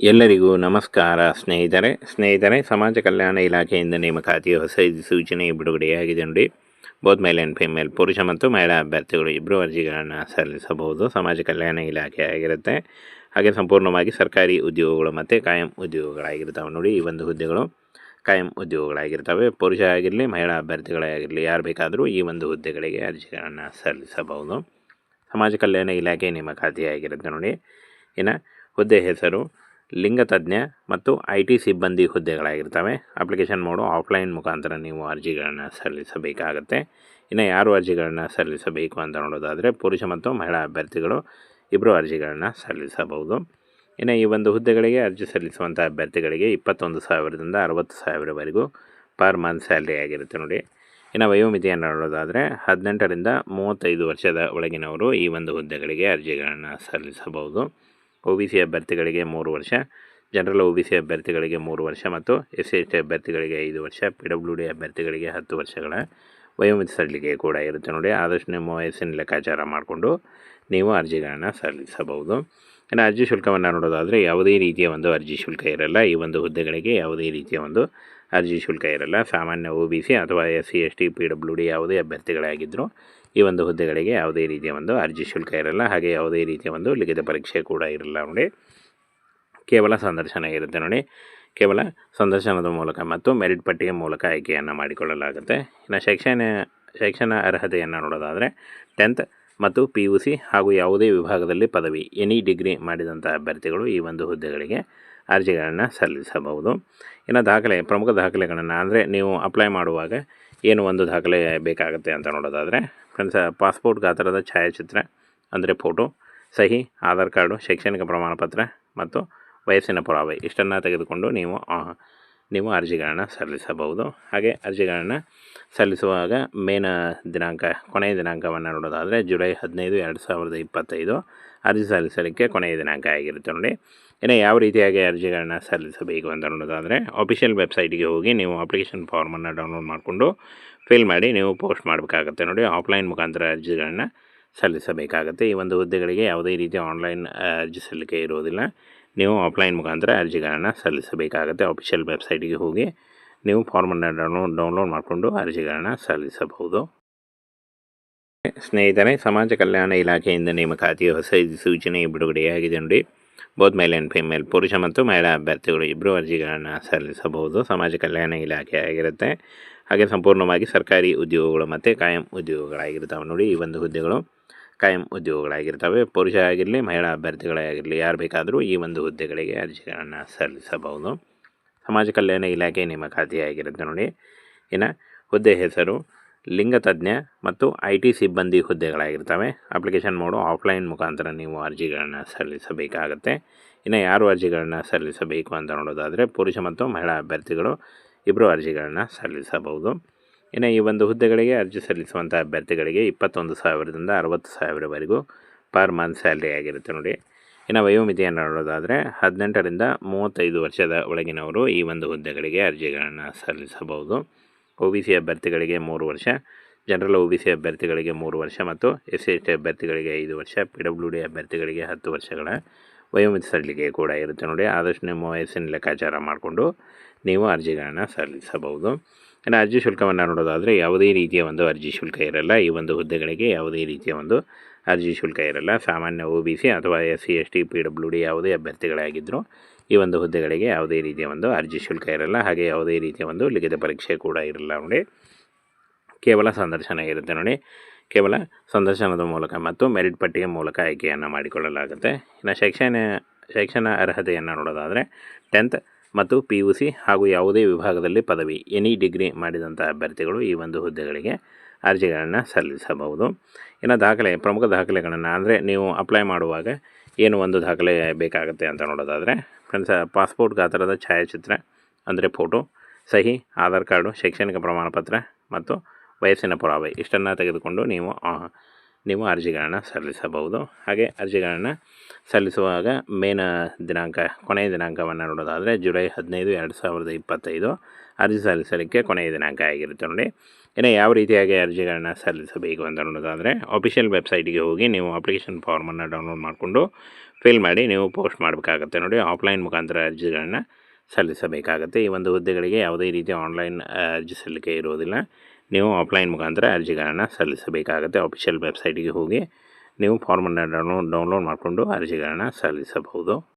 ಎಲ್ಲರಿಗೂ ನಮಸ್ಕಾರ. ಸ್ನೇಹಿತರೆ ಸ್ನೇಹಿತರೆ, ಸಮಾಜ ಕಲ್ಯಾಣ ಇಲಾಖೆಯಿಂದ ನೇಮಕಾತಿಯ ಹೊಸ ಸೂಚನೆ ಬಿಡುಗಡೆಯಾಗಿದೆ ನೋಡಿ. ಬೋತ್ ಮೇಲ್ ಆ್ಯಂಡ್ ಫಿಮೇಲ್ ಪುರುಷ ಮತ್ತು ಮಹಿಳಾ ಅಭ್ಯರ್ಥಿಗಳು ಇಬ್ಬರು ಅರ್ಜಿಗಳನ್ನು ಸಲ್ಲಿಸಬಹುದು. ಸಮಾಜ ಕಲ್ಯಾಣ ಇಲಾಖೆ ಆಗಿರುತ್ತೆ. ಹಾಗೆ ಸಂಪೂರ್ಣವಾಗಿ ಸರ್ಕಾರಿ ಉದ್ಯೋಗಗಳು ಮತ್ತು ಕಾಯಂ ಉದ್ಯೋಗಗಳಾಗಿರ್ತವೆ ನೋಡಿ. ಈ ಒಂದು ಹುದ್ದೆಗಳು ಕಾಯಂ ಉದ್ಯೋಗಗಳಾಗಿರ್ತವೆ. ಪುರುಷ ಆಗಿರಲಿ, ಮಹಿಳಾ ಅಭ್ಯರ್ಥಿಗಳೇ ಆಗಿರಲಿ, ಯಾರು ಬೇಕಾದರೂ ಈ ಒಂದು ಹುದ್ದೆಗಳಿಗೆ ಅರ್ಜಿಗಳನ್ನು ಸಲ್ಲಿಸಬಹುದು. ಸಮಾಜ ಕಲ್ಯಾಣ ಇಲಾಖೆ ನೇಮಕಾತಿಯಾಗಿರುತ್ತೆ ನೋಡಿ. ಇನ್ನು ಹುದ್ದೆ ಹೆಸರು ಲಿಂಗ ತಜ್ಞ ಮತ್ತು ಐ ಟಿ ಸಿಬ್ಬಂದಿ ಹುದ್ದೆಗಳಾಗಿರ್ತವೆ. ಅಪ್ಲಿಕೇಶನ್ ಮೋಡು ಆಫ್ಲೈನ್ ಮುಖಾಂತರ ನೀವು ಅರ್ಜಿಗಳನ್ನು ಸಲ್ಲಿಸಬೇಕಾಗತ್ತೆ. ಇನ್ನು ಯಾರು ಅರ್ಜಿಗಳನ್ನು ಸಲ್ಲಿಸಬೇಕು ಅಂತ ನೋಡೋದಾದರೆ ಪುರುಷ ಮತ್ತು ಮಹಿಳಾ ಅಭ್ಯರ್ಥಿಗಳು ಇಬ್ಬರು ಅರ್ಜಿಗಳನ್ನು ಸಲ್ಲಿಸಬಹುದು. ಇನ್ನು ಈ ಒಂದು ಹುದ್ದೆಗಳಿಗೆ ಅರ್ಜಿ ಸಲ್ಲಿಸುವಂಥ ಅಭ್ಯರ್ಥಿಗಳಿಗೆ ಇಪ್ಪತ್ತೊಂದು ಸಾವಿರದಿಂದ ಅರವತ್ತು ಸಾವಿರವರೆಗೂ ಪರ್ ಮಂತ್ ಸ್ಯಾಲ್ರಿ ಆಗಿರುತ್ತೆ ನೋಡಿ. ಇನ್ನು ವಯೋಮಿತಿಯನ್ನು ನೋಡೋದಾದರೆ ಹದಿನೆಂಟರಿಂದ ಮೂವತ್ತೈದು ವರ್ಷದ ಒಳಗಿನವರು ಈ ಒಂದು ಹುದ್ದೆಗಳಿಗೆ ಅರ್ಜಿಗಳನ್ನು ಸಲ್ಲಿಸಬಹುದು. ಒ ಬಿ ಸಿ ಅಭ್ಯರ್ಥಿಗಳಿಗೆ ಮೂರು ವರ್ಷ, ಜನರಲ್ ಒ ಬಿ ಸಿ ಅಭ್ಯರ್ಥಿಗಳಿಗೆ ಮೂರು ವರ್ಷ ಮತ್ತು ಎಸ್ ಸಿ ಎಸ್ ಟಿ ಅಭ್ಯರ್ಥಿಗಳಿಗೆ ಐದು ವರ್ಷ, ಪಿ ಡಬ್ಲ್ಯೂ ಡಿ ಅಭ್ಯರ್ಥಿಗಳಿಗೆ ಹತ್ತು ವರ್ಷಗಳ ವಯೋಮಿತಿ ಸಲ್ಲಿಕೆ ಕೂಡ ಇರುತ್ತೆ ನೋಡಿ. ಆದಷ್ಟು ನಿಮ್ಮ ವಯಸ್ಸಿನ ಲೆಕ್ಕಾಚಾರ ಮಾಡಿಕೊಂಡು ನೀವು ಅರ್ಜಿಗಳನ್ನು ಸಲ್ಲಿಸಬಹುದು. ಇನ್ನು ಅರ್ಜಿ ಶುಲ್ಕವನ್ನು ನೋಡೋದಾದರೆ ಯಾವುದೇ ರೀತಿಯ ಒಂದು ಅರ್ಜಿ ಶುಲ್ಕ ಇರಲ್ಲ. ಈ ಒಂದು ಹುದ್ದೆಗಳಿಗೆ ಯಾವುದೇ ರೀತಿಯ ಒಂದು ಅರ್ಜಿ ಶುಲ್ಕ ಇರಲ್ಲ. ಸಾಮಾನ್ಯ ಒ ಬಿ ಸಿ ಅಥವಾ S C S T, P W D ಯಾವುದೇ ಅಭ್ಯರ್ಥಿಗಳಾಗಿದ್ದರೂ ಈ ಒಂದು ಹುದ್ದೆಗಳಿಗೆ ಯಾವುದೇ ರೀತಿಯ ಒಂದು ಅರ್ಜಿ ಶುಲ್ಕ ಇರಲ್ಲ. ಹಾಗೆ ಯಾವುದೇ ರೀತಿಯ ಒಂದು ಲಿಖಿತ ಪರೀಕ್ಷೆ ಕೂಡ ಇರಲ್ಲ ನೋಡಿ. ಕೇವಲ ಸಂದರ್ಶನ ಇರುತ್ತೆ ನೋಡಿ. ಕೇವಲ ಸಂದರ್ಶನದ ಮೂಲಕ ಮತ್ತು ಮೆರಿಟ್ ಪಟ್ಟಿಯ ಮೂಲಕ ಆಯ್ಕೆಯನ್ನು ಮಾಡಿಕೊಳ್ಳಲಾಗುತ್ತೆ. ಇನ್ನು ಶೈಕ್ಷಣ ಶೈಕ್ಷಣ ಅರ್ಹತೆಯನ್ನು ನೋಡೋದಾದರೆ ಟೆಂತ್ ಮತ್ತು ಪಿ ಯು ಸಿ ಹಾಗೂ ಯಾವುದೇ ವಿಭಾಗದಲ್ಲಿ ಪದವಿ, ಎನಿ ಡಿಗ್ರಿ ಮಾಡಿದಂಥ ಅಭ್ಯರ್ಥಿಗಳು ಈ ಒಂದು ಹುದ್ದೆಗಳಿಗೆ ಅರ್ಜಿಗಳನ್ನು ಸಲ್ಲಿಸಬಹುದು. ಇನ್ನು ದಾಖಲೆ, ಪ್ರಮುಖ ದಾಖಲೆಗಳನ್ನು ಅಂದರೆ ನೀವು ಅಪ್ಲೈ ಮಾಡುವಾಗ ಏನು ಒಂದು ದಾಖಲೆ ಬೇಕಾಗುತ್ತೆ ಅಂತ ನೋಡೋದಾದರೆ ಫ್ರೆಂಡ್ಸ್ ಪಾಸ್ಪೋರ್ಟ್ ಗಾತ್ರದ ಛಾಯಾಚಿತ್ರ, ಅಂದರೆ ಫೋಟೋ ಸಹಿ, ಆಧಾರ್ ಕಾರ್ಡು, ಶೈಕ್ಷಣಿಕ ಪ್ರಮಾಣಪತ್ರ ಮತ್ತು ವಯಸ್ಸಿನ ಪುರಾವೆ, ಇಷ್ಟನ್ನು ತೆಗೆದುಕೊಂಡು ನೀವು ನೀವು ಅರ್ಜಿಗಳನ್ನು ಸಲ್ಲಿಸಬಹುದು. ಹಾಗೆ ಅರ್ಜಿಗಳನ್ನು ಸಲ್ಲಿಸುವಾಗ ಮೇನ ದಿನಾಂಕ, ಕೊನೆಯ ದಿನಾಂಕವನ್ನು ನೋಡೋದಾದರೆ ಜುಲೈ ಹದಿನೈದು, ಎರಡು ಸಾವಿರದ ಇಪ್ಪತ್ತೈದು. ಅರ್ಜಿ ಸಲ್ಲಿಸಲಿಕ್ಕೆ ಕೊನೆಯ ದಿನಾಂಕ ಆಗಿರುತ್ತೆ ನೋಡಿ. ಇನ್ನು ಯಾವ ರೀತಿಯಾಗಿ ಅರ್ಜಿಗಳನ್ನ ಸಲ್ಲಿಸಬೇಕು ಅಂತ ನೋಡೋದಾದರೆ ಅಫಿಷಿಯಲ್ ವೆಬ್ಸೈಟಿಗೆ ಹೋಗಿ ನೀವು ಅಪ್ಲಿಕೇಶನ್ ಫಾರ್ಮನ್ನು ಡೌನ್ಲೋಡ್ ಮಾಡಿಕೊಂಡು ಫಿಲ್ ಮಾಡಿ ನೀವು ಪೋಸ್ಟ್ ಮಾಡಬೇಕಾಗತ್ತೆ ನೋಡಿ. ಆಫ್ಲೈನ್ ಮುಖಾಂತರ ಅರ್ಜಿಗಳನ್ನ ಸಲ್ಲಿಸಬೇಕಾಗತ್ತೆ. ಈ ಒಂದು ಹುದ್ದೆಗಳಿಗೆ ಯಾವುದೇ ರೀತಿಯ ಆನ್ಲೈನ್ ಅರ್ಜಿ ಸಲ್ಲಿಕೆ ಇರುವುದಿಲ್ಲ. ನೀವು ಆಫ್ಲೈನ್ ಮುಖಾಂತರ ಅರ್ಜಿಗಳನ್ನು ಸಲ್ಲಿಸಬೇಕಾಗುತ್ತೆ. ಅಫಿಷಿಯಲ್ ವೆಬ್ಸೈಟಿಗೆ ಹೋಗಿ ನೀವು ಫಾರ್ಮನ್ನು ಡೌನ್ಲೋಡ್ ಡೌನ್ಲೋಡ್ ಮಾಡಿಕೊಂಡು ಅರ್ಜಿಗಳನ್ನು ಸಲ್ಲಿಸಬಹುದು. ಸ್ನೇಹಿತರೆ, ಸಮಾಜ ಕಲ್ಯಾಣ ಇಲಾಖೆಯಿಂದ ನೇಮಕಾತಿಯ ಹೊಸ ಸೂಚನೆ ಬಿಡುಗಡೆಯಾಗಿದೆ ನೋಡಿ. ಬೋತ್ ಮೇಲ್ ಆ್ಯಂಡ್ ಫಿಮೇಲ್ ಪುರುಷ ಮತ್ತು ಮಹಿಳಾ ಅಭ್ಯರ್ಥಿಗಳು ಇಬ್ಬರು ಅರ್ಜಿಗಳನ್ನು ಸಲ್ಲಿಸಬಹುದು. ಸಮಾಜ ಕಲ್ಯಾಣ ಇಲಾಖೆ ಆಗಿರುತ್ತೆ. ಹಾಗೆ ಸಂಪೂರ್ಣವಾಗಿ ಸರ್ಕಾರಿ ಉದ್ಯೋಗಗಳು ಮತ್ತು ಕಾಯಂ ಉದ್ಯೋಗಗಳಾಗಿರ್ತಾವೆ ನೋಡಿ ಈ ಒಂದು ಹುದ್ದೆಗಳು. ಕಾಯಂ ಉದ್ಯೋಗಗಳಾಗಿರ್ತವೆ. ಪುರುಷ ಆಗಿರಲಿ, ಮಹಿಳಾ ಅಭ್ಯರ್ಥಿಗಳೇ ಆಗಿರಲಿ ಯಾರು ಬೇಕಾದರೂ ಈ ಒಂದು ಹುದ್ದೆಗಳಿಗೆ ಅರ್ಜಿಗಳನ್ನು ಸಲ್ಲಿಸಬಹುದು. ಸಮಾಜ ಕಲ್ಯಾಣ ಇಲಾಖೆ ನೇಮಕಾತಿಯಾಗಿರುತ್ತೆ ನೋಡಿ. ಇನ್ನು ಹುದ್ದೆ ಹೆಸರು, ಲಿಂಗ ತಜ್ಞ ಮತ್ತು ಐ ಟಿ ಸಿಬ್ಬಂದಿ ಹುದ್ದೆಗಳಾಗಿರ್ತವೆ. ಅಪ್ಲಿಕೇಶನ್ ಮೋಡು ಆಫ್ಲೈನ್ ಮುಖಾಂತರ ನೀವು ಅರ್ಜಿಗಳನ್ನು ಸಲ್ಲಿಸಬೇಕಾಗತ್ತೆ. ಇನ್ನು ಯಾರು ಅರ್ಜಿಗಳನ್ನು ಸಲ್ಲಿಸಬೇಕು ಅಂತ ನೋಡೋದಾದರೆ ಪುರುಷ ಮತ್ತು ಮಹಿಳಾ ಅಭ್ಯರ್ಥಿಗಳು ಇಬ್ಬರು ಅರ್ಜಿಗಳನ್ನು ಸಲ್ಲಿಸಬಹುದು. ಇನ್ನು ಈ ಒಂದು ಹುದ್ದೆಗಳಿಗೆ ಅರ್ಜಿ ಸಲ್ಲಿಸುವಂಥ ಅಭ್ಯರ್ಥಿಗಳಿಗೆ ಇಪ್ಪತ್ತೊಂದು ಸಾವಿರದಿಂದ ಅರವತ್ತು ಸಾವಿರವರೆಗೂ ಪರ್ ಮಂತ್ ಸ್ಯಾಲ್ರಿ ಆಗಿರುತ್ತೆ ನೋಡಿ. ಇನ್ನು ವಯೋಮಿತಿಯನ್ನು ನೋಡೋದಾದರೆ ಹದಿನೆಂಟರಿಂದ ಮೂವತ್ತೈದು ವರ್ಷದ ಒಳಗಿನವರು ಈ ಒಂದು ಹುದ್ದೆಗಳಿಗೆ ಅರ್ಜಿಗಳನ್ನು ಸಲ್ಲಿಸಬಹುದು. ಒ ಬಿ ಸಿ ಅಭ್ಯರ್ಥಿಗಳಿಗೆ ಮೂರು ವರ್ಷ, ಜನರಲ್ ಒ ಬಿ ಸಿ ಅಭ್ಯರ್ಥಿಗಳಿಗೆ ಮೂರು ವರ್ಷ ಮತ್ತು ಎಸ್ ಎಸ್ ಟಿ ಅಭ್ಯರ್ಥಿಗಳಿಗೆ ಐದು ವರ್ಷ, ಪಿ ಡಬ್ಲ್ಯೂ ಡಿ ಅಭ್ಯರ್ಥಿಗಳಿಗೆ ಹತ್ತು ವರ್ಷಗಳ ವಯೋಮಿತಿ ಸಲ್ಲಿಕೆ ಕೂಡ ಇರುತ್ತೆ ನೋಡಿ. ಆದಷ್ಟು ನಿಮ್ಮ ವಯಸ್ಸಿನ ಲೆಕ್ಕಾಚಾರ ಮಾಡಿಕೊಂಡು ನೀವು ಅರ್ಜಿಗಳನ್ನು ಸಲ್ಲಿಸಬಹುದು. ಇನ್ನು ಅರ್ಜಿ ಶುಲ್ಕವನ್ನು ನೋಡೋದಾದರೆ ಯಾವುದೇ ರೀತಿಯ ಒಂದು ಅರ್ಜಿ ಶುಲ್ಕ ಇರಲ್ಲ. ಈ ಒಂದು ಹುದ್ದೆಗಳಿಗೆ ಯಾವುದೇ ರೀತಿಯ ಒಂದು ಅರ್ಜಿ ಶುಲ್ಕ ಇರಲ್ಲ. ಸಾಮಾನ್ಯ ಒ ಬಿ ಸಿ ಅಥವಾ S C S T P W D ಯಾವುದೇ ಅಭ್ಯರ್ಥಿಗಳಾಗಿದ್ದರೂ ಈ ಒಂದು ಹುದ್ದೆಗಳಿಗೆ ಯಾವುದೇ ರೀತಿಯ ಒಂದು ಅರ್ಜಿ ಶುಲ್ಕ ಇರಲ್ಲ. ಹಾಗೆ ಯಾವುದೇ ರೀತಿಯ ಒಂದು ಲಿಖಿತ ಪರೀಕ್ಷೆ ಕೂಡ ಇರಲ್ಲ ನೋಡಿ. ಕೇವಲ ಸಂದರ್ಶನ ಇರುತ್ತೆ ನೋಡಿ. ಕೇವಲ ಸಂದರ್ಶನದ ಮೂಲಕ ಮತ್ತು ಮೆರಿಟ್ ಪಟ್ಟಿಯ ಮೂಲಕ ಆಯ್ಕೆಯನ್ನು ಮಾಡಿಕೊಳ್ಳಲಾಗುತ್ತೆ. ಇನ್ನು ಶೈಕ್ಷಣ ಶೈಕ್ಷಣ ಅರ್ಹತೆಯನ್ನು ನೋಡೋದಾದರೆ ಟೆಂತ್ ಮತ್ತು ಪಿ ಯು ಸಿ ಹಾಗೂ ಯಾವುದೇ ವಿಭಾಗದಲ್ಲಿ ಪದವಿ ಎನಿ ಡಿಗ್ರಿ ಮಾಡಿದಂಥ ಅಭ್ಯರ್ಥಿಗಳು ಈ ಒಂದು ಹುದ್ದೆಗಳಿಗೆ ಅರ್ಜಿಗಳನ್ನು ಸಲ್ಲಿಸಬಹುದು. ಇನ್ನು ದಾಖಲೆ, ಪ್ರಮುಖ ದಾಖಲೆಗಳನ್ನು ಅಂದರೆ ನೀವು ಅಪ್ಲೈ ಮಾಡುವಾಗ ಏನು ಒಂದು ದಾಖಲೆ ಬೇಕಾಗುತ್ತೆ ಅಂತ ನೋಡೋದಾದರೆ ಫ್ರೆಂಡ್ಸ್ ಪಾಸ್ಪೋರ್ಟ್ ಗಾತ್ರದ ಛಾಯಾಚಿತ್ರ, ಅಂದರೆ ಫೋಟೋ ಸಹಿ, ಆಧಾರ್ ಕಾರ್ಡು, ಶೈಕ್ಷಣಿಕ ಪ್ರಮಾಣಪತ್ರ ಮತ್ತು ವಯಸ್ಸಿನ ಪುರಾವೆ, ಇಷ್ಟನ್ನು ತೆಗೆದುಕೊಂಡು ನೀವು ನೀವು ಅರ್ಜಿಗಳನ್ನು ಸಲ್ಲಿಸಬಹುದು. ಹಾಗೆ ಅರ್ಜಿಗಳನ್ನು ಸಲ್ಲಿಸುವಾಗ ಮೇನ ದಿನಾಂಕ, ಕೊನೆಯ ದಿನಾಂಕವನ್ನು ನೋಡೋದಾದರೆ ಜುಲೈ ಹದಿನೈದು, ಎರಡು ಸಾವಿರದ ಇಪ್ಪತ್ತೈದು. ಅರ್ಜಿ ಸಲ್ಲಿಸಲಿಕ್ಕೆ ಕೊನೆಯ ದಿನಾಂಕ ಆಗಿರುತ್ತೆ ನೋಡಿ. ಇನ್ನು ಯಾವ ರೀತಿಯಾಗಿ ಅರ್ಜಿಗಳನ್ನ ಸಲ್ಲಿಸಬೇಕು ಅಂತ ನೋಡೋದಾದರೆ ಅಫಿಷಿಯಲ್ ವೆಬ್ಸೈಟಿಗೆ ಹೋಗಿ ನೀವು ಅಪ್ಲಿಕೇಶನ್ ಫಾರ್ಮನ್ನು ಡೌನ್ಲೋಡ್ ಮಾಡಿಕೊಂಡು ಫಿಲ್ ಮಾಡಿ ನೀವು ಪೋಸ್ಟ್ ಮಾಡಬೇಕಾಗತ್ತೆ ನೋಡಿ. ಆಫ್ಲೈನ್ ಮುಖಾಂತರ ಅರ್ಜಿಗಳನ್ನ ಸಲ್ಲಿಸಬೇಕಾಗತ್ತೆ. ಈ ಒಂದು ಹುದ್ದೆಗಳಿಗೆ ಯಾವುದೇ ರೀತಿಯ ಆನ್ಲೈನ್ ಅರ್ಜಿ ಸಲ್ಲಿಕೆ ಇರುವುದಿಲ್ಲ. ನೀವು ಆಫ್ಲೈನ್ ಮುಖಾಂತರ ಅರ್ಜಿಗಳನ್ನು ಸಲ್ಲಿಸಬೇಕಾಗುತ್ತೆ. ಅಫಿಷಿಯಲ್ ವೆಬ್ಸೈಟಿಗೆ ಹೋಗಿ ನೀವು ಫಾರ್ಮನ್ನು ಡೌನ್ಲೋಡ್ ಡೌನ್ಲೋಡ್ ಮಾಡಿಕೊಂಡು ಅರ್ಜಿಗಳನ್ನು ಸಲ್ಲಿಸಬಹುದು.